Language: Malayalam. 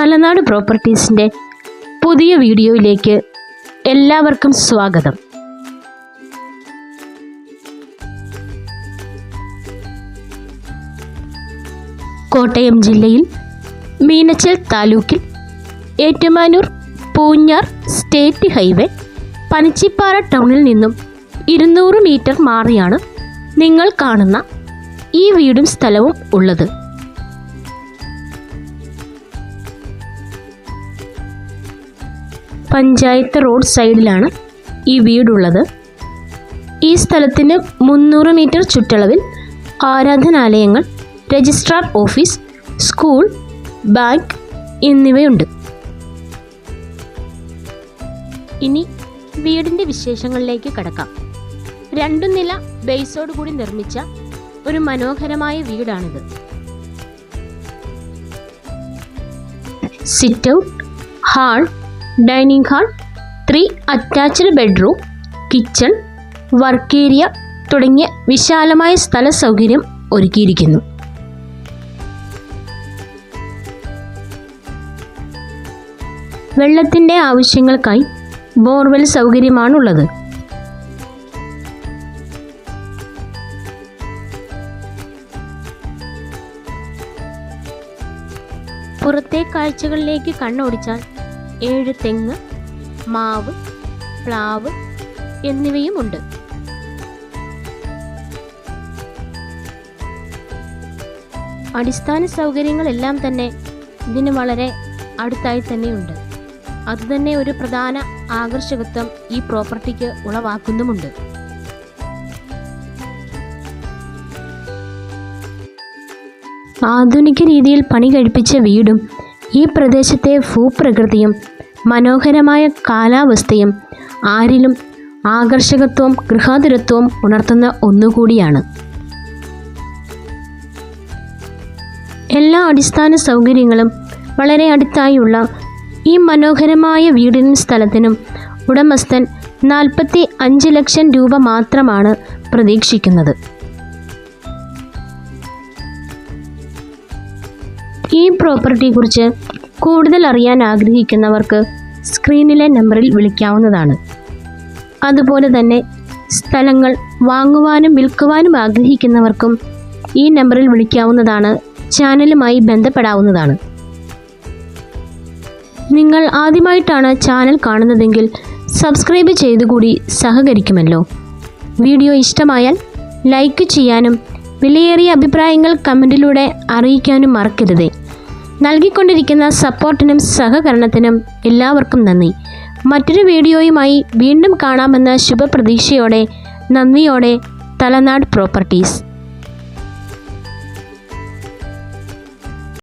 തലനാട് പ്രോപ്പർട്ടീസിന്റെ പുതിയ വീഡിയോയിലേക്ക് എല്ലാവർക്കും സ്വാഗതം. കോട്ടയം ജില്ലയിൽ മീനച്ചൽ താലൂക്കിൽ ഏറ്റുമാനൂർ പൂഞ്ഞാർ സ്റ്റേറ്റ് ഹൈവേ പനച്ചിപ്പാറ ടൗണിൽ നിന്നും ഇരുന്നൂറ് മീറ്റർ മാറിയാണ് നിങ്ങൾ കാണുന്ന ഈ വീടും സ്ഥലവും ഉള്ളത്. പഞ്ചായത്ത് റോഡ് സൈഡിലാണ് ഈ വീടുള്ളത്. ഈ സ്ഥലത്തിന് മുന്നൂറ് മീറ്റർ ചുറ്റളവിൽ ആരാധനാലയങ്ങൾ രജിസ്ട്രാർ ഓഫീസ് സ്കൂൾ ബാങ്ക് എന്നിവയുണ്ട്. ഇനി വീടിന്റെ വിശേഷങ്ങളിലേക്ക് കടക്കാം. രണ്ടു നില ബേസോട് കൂടി നിർമ്മിച്ച ഒരു മനോഹരമായ വീടാണിത്. Sit out hall dining hall three attached bedroom kitchen work area തുടങ്ങിയ വിശാലമായ സ്ഥല സൗകര്യം ഒരുക്കിയിരിക്കുന്നു. വെള്ളത്തിന്റെ ആവശ്യങ്ങൾക്കായി ബോർവെൽ സൗകര്യമാണുള്ളത്. പുറത്തെ കാഴ്ചകളിലേക്ക് കണ്ണോടിച്ചാൽ ഏഴ് തെങ്ങ് മാവ് പ്ലാവ് എന്നിവയുമുണ്ട്. അടിസ്ഥാന സൗകര്യങ്ങളെല്ലാം തന്നെ ഇതിന് വളരെ അടുത്തായി തന്നെയുണ്ട്. അതുതന്നെ ഒരു പ്രധാന ആകർഷകത്വം ഈ പ്രോപ്പർട്ടിക്ക് ഉളവാക്കുന്നുമുണ്ട്. ആധുനിക രീതിയിൽ പണി കഴിപ്പിച്ച വീടും ഈ പ്രദേശത്തെ ഭൂപ്രകൃതിയും മനോഹരമായ കാലാവസ്ഥയും ആരിലും ആകർഷകത്വം ഗൃഹാതുരത്വം ഉണർത്തുന്ന ഒന്നുകൂടിയാണ്. എല്ലാ അടിസ്ഥാന സൗകര്യങ്ങളും വളരെ അടുത്തായുള്ള ഈ മനോഹരമായ വീടിനും സ്ഥലത്തിനും ഉടമസ്ഥൻ നാൽപ്പത്തി അഞ്ച് ലക്ഷം രൂപ മാത്രമാണ് പ്രതീക്ഷിക്കുന്നത്. ഈ പ്രോപ്പർട്ടിയെക്കുറിച്ച് കൂടുതൽ അറിയാൻ ആഗ്രഹിക്കുന്നവർക്ക് സ്ക്രീനിലെ നമ്പറിൽ വിളിക്കാവുന്നതാണ്. അതുപോലെ തന്നെ സ്ഥലങ്ങൾ വാങ്ങുവാനും വിൽക്കുവാനും ആഗ്രഹിക്കുന്നവർക്കും ഈ നമ്പറിൽ വിളിക്കാവുന്നതാണ് ചാനലുമായി ബന്ധപ്പെടാവുന്നതാണ്. നിങ്ങൾ ആദ്യമായിട്ടാണ് ചാനൽ കാണുന്നതെങ്കിൽ സബ്സ്ക്രൈബ് ചെയ്തുകൂടി സഹകരിക്കുമല്ലോ. വീഡിയോ ഇഷ്ടമായാൽ ലൈക്ക് ചെയ്യാനും വിലയേറിയ അഭിപ്രായങ്ങൾ കമന്റിലൂടെ അറിയിക്കാനും മറക്കരുതേ. നൽകിക്കൊണ്ടിരിക്കുന്ന സപ്പോർട്ടിനും സഹകരണത്തിനും എല്ലാവർക്കും നന്ദി. മറ്റൊരു വീഡിയോയുമായി വീണ്ടും കാണാമെന്ന ശുഭപ്രതീക്ഷയോടെ നന്ദിയോടെ തലനാട് പ്രോപ്പർട്ടീസ്.